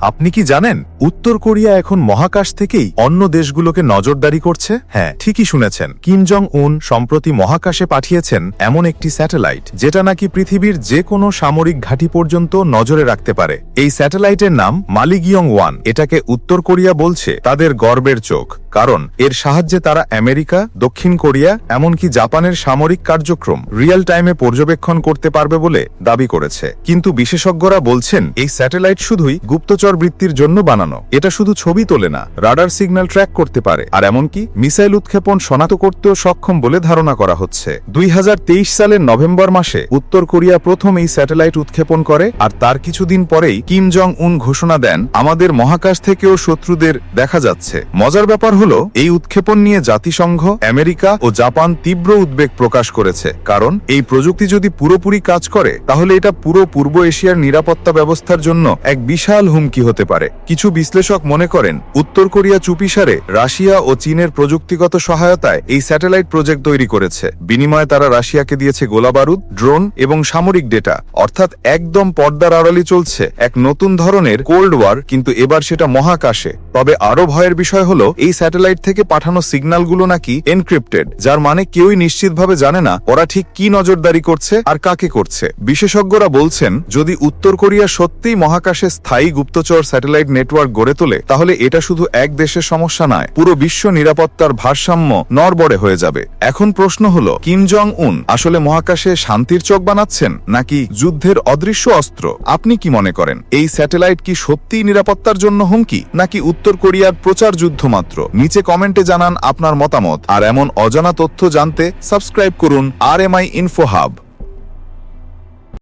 আপনি কি জানেন, উত্তর কোরিয়া এখন মহাকাশ থেকেই অন্য দেশগুলোকে নজরদারি করছে? হ্যাঁ ঠিকই শুনেছেন। কিম জং উন সম্প্রতি মহাকাশে পাঠিয়েছেন এমন একটি স্যাটেলাইট, যেটা নাকি পৃথিবীর যে কোনো সামরিক ঘাঁটি পর্যন্ত নজরে রাখতে পারে। এই স্যাটেলাইটের নাম মালিগিয়ং ওয়ান এটাকে উত্তর কোরিয়া বলছে, তাদের গর্বের চোখ। কারণ এর সাহায্যে তারা আমেরিকা, দক্ষিণ কোরিয়া, এমনকি জাপানের সামরিক কার্যক্রম রিয়েল টাইমে পর্যবেক্ষণ করতে পারবে বলে দাবি করেছে। কিন্তু বিশেষজ্ঞরা বলছেন, এই স্যাটেলাইট শুধুই গুপ্তচর বৃত্তির জন্য বানানো। এটা শুধু ছবি তোলে না, রাডার সিগন্যাল ট্র্যাক করতে পারে। আর এমনকি মিসাইল উৎক্ষেপণ শনাক্ত করতেও সক্ষম বলে ধারণা করা হচ্ছে। দুই হাজার তেইশ সালের নভেম্বর মাসে উত্তর কোরিয়া প্রথম এই স্যাটেলাইট উৎক্ষেপণ করে, আর তার কিছুদিন পরেই কিম জং উন ঘোষণা দেন, আমাদের মহাকাশ থেকেও শত্রুদের দেখা যাচ্ছে। মজার ব্যাপার হলো, এই উৎক্ষেপণ নিয়ে জাতিসংঘ, আমেরিকা ও জাপান তীব্র উদ্বেগ প্রকাশ করেছে। কারণ, এই প্রযুক্তি যদি পুরোপুরি কাজ করে, তাহলে এটা পুরো পূর্ব এশিয়ার নিরাপত্তা ব্যবস্থার জন্য এক বিশাল হুমকি হতে পারে। কিছু বিশ্লেষক মনে করেন, উত্তর কোরিয়া চুপিসারে রাশিয়া ও চীনের প্রযুক্তিগত সহায়তায় এই স্যাটেলাইট প্রজেক্ট তৈরি করেছে। বিনিময়ে তারা রাশিয়াকে দিয়েছে গোলাবারুদ ড্রোন এবং সামরিক ডেটা। অর্থাৎ একদম পর্দার আড়ালি চলছে এক নতুন ধরনের কোল্ড ওয়ার, কিন্তু এবার সেটা মহাকাশে। তবে আরও ভয়ের বিষয় হলো, এই স্যাটেলাইট থেকে পাঠানো সিগন্যালগুলো নাকি এনক্রিপ্টেড, যার মানে কেউই নিশ্চিতভাবে জানে না ওরা ঠিক কি নজরদারি করছে আর কাকে করছে। বিশেষজ্ঞরা বলছেন, যদি উত্তর কোরিয়া সত্যিই মহাকাশে স্থায়ী গুপ্তচর স্যাটেলাইট নেটওয়ার্ক গড়ে তোলে, তাহলে এটা শুধু এক দেশের সমস্যা নয়, পুরো বিশ্ব নিরাপত্তার ভারসাম্য নরবরে হয়ে যাবে। এখন প্রশ্ন হল, কিম জং উন আসলে মহাকাশে শান্তির চোখ বানাচ্ছেন নাকি যুদ্ধের অদৃশ্য অস্ত্র? আপনি কি মনে করেন, এই স্যাটেলাইট কি সত্যিই নিরাপত্তার জন্য হুমকি, নাকি উত্তর কোরিয়ার প্রচার যুদ্ধ মাত্র। নিচে কমেন্টে জানান আপনার মতামত। আর এমন অজানা তথ্য জানতে সাবস্ক্রাইব করুন R M I info hub.